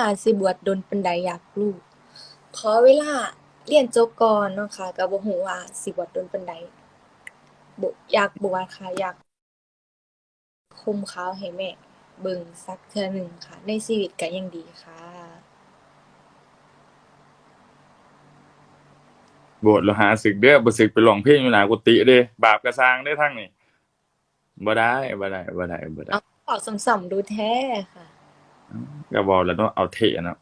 าสิบวชดนปานใดอยากรู้ขอเวลาเรียนจบก่อนเนาะค่ะก็บ่ฮู้ว่าสิบวชดนปานใดบ่อยากบวชค่ะอยากห่มขาวให้แม่เบิ่งสักเทื่อหนึ่งค่ะ ในชีวิตก็ยังดีค่ะบวชแล้วหาศึกเด้อบ่ศึกไปร้องเพลงอยู่หน้ากุฏิเด้บาปกระสร้างได้อทั้งนี่บ่ได้บ่ได้บ่ได้บ่ได้เอาเอาซ้ำๆดูแท้ค่ะ ก็บอกแล้วเนาะเอาเทะเนาะ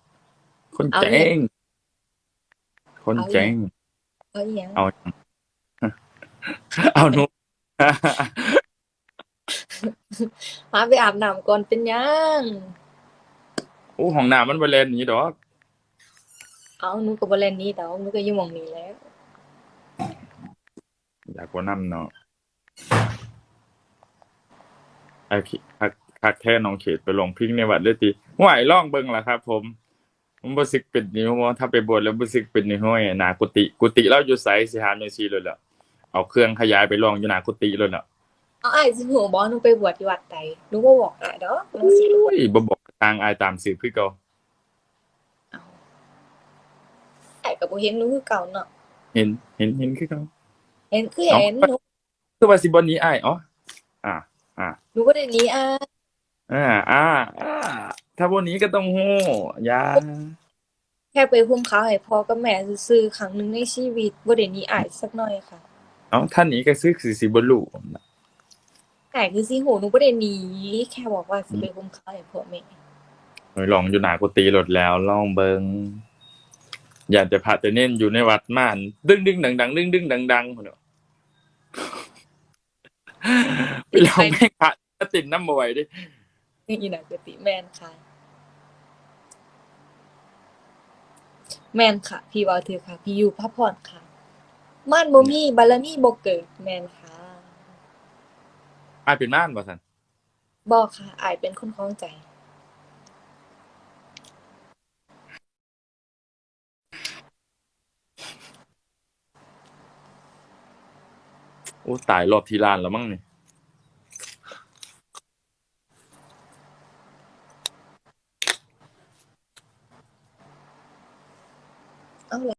คนเอาเจ๋งคนเอาเจ๋งเอาอีหยังเอาเอาหนูหาไปอาบน้ำก่อนเป็นหยังโอ้ห้องน้ำมันบ่เล่นนี่ดอก เอาหนูก็บ่เล่นนี้ดอกหนูก็อยู่หม้องนี้แล้ว อยากบ่นำเนาะไอ้คิคัก คักแท้น้องเขตไปลงพิงในวัดเลยติห่วยลองเบิ่งล่ะครับ ผมผมบ่สึกเป็นนี่ว่าถ้าไปบวชแล้วบ่สึกเป็นนี่ห้อยหน้ากุฏิกุฏิเราอยู่ไสสิหาจังซี่เลยล่ะเอาเครื่องขยายไปลองอยู่หน้ากุฏิเลยล่ะเอาอ้ายสิฮู้บ่หนูไปบวชที่วัดใดหนูบ่บอกอ้ายดอกหนูสิโอ้ยบ่บอกทางอายตามสืบคือเก่าเอาอ้ายก็บ่เห็นหนูคือเก่าเนาะเห็นเห็นเห็นคือเก่าเห็นคือเห็นหนูคือว่าสิบ่หนีอ้ายอ๋ออ่าหนูบ่ได้หนีอ้าย อ่าอ่าอ่าถ้าบ่หนีก็ต้องโหอย่าแค่ไปห่มขาวให้พ่อกับแม่ซื่อๆครั้งหนึงในชีวิตบ่ได้หนีอ้ายสักหน่อยค่ะเอ้าถ้าหนีก็ซื้อสิสิบ่รู้อ้ายคือสิฮู้หนูบ่ได้หนีแค่บอกว่าสิไปห่มขาวให้พ่อแม่หน่อยลองอยู่หน้ากุฏิรถแล้วลองเบิงอย่าแต่พระแต่เน้นอยู่ในวัดม่าน ดึงดึงดังดังดึงดึงดังดังพุ่นเนาะไปลองเพลงพระติดน้ำบ่ไหวดิ นี่น่ะกติแม่นค่ะ แม่นค่ะ พี่เว้าถือค่ะ พี่อยู่พักผ่อนค่ะ ม่านบ่มีบารมีบ่เกิดแม่นค่ะอ้ายเป็นม่านบ่ซั่นบ่ค่ะอ้ายเป็นคนคล้องใจ โอ้ตายรอบที่ล้านแล้วมั้งนี่ Oh,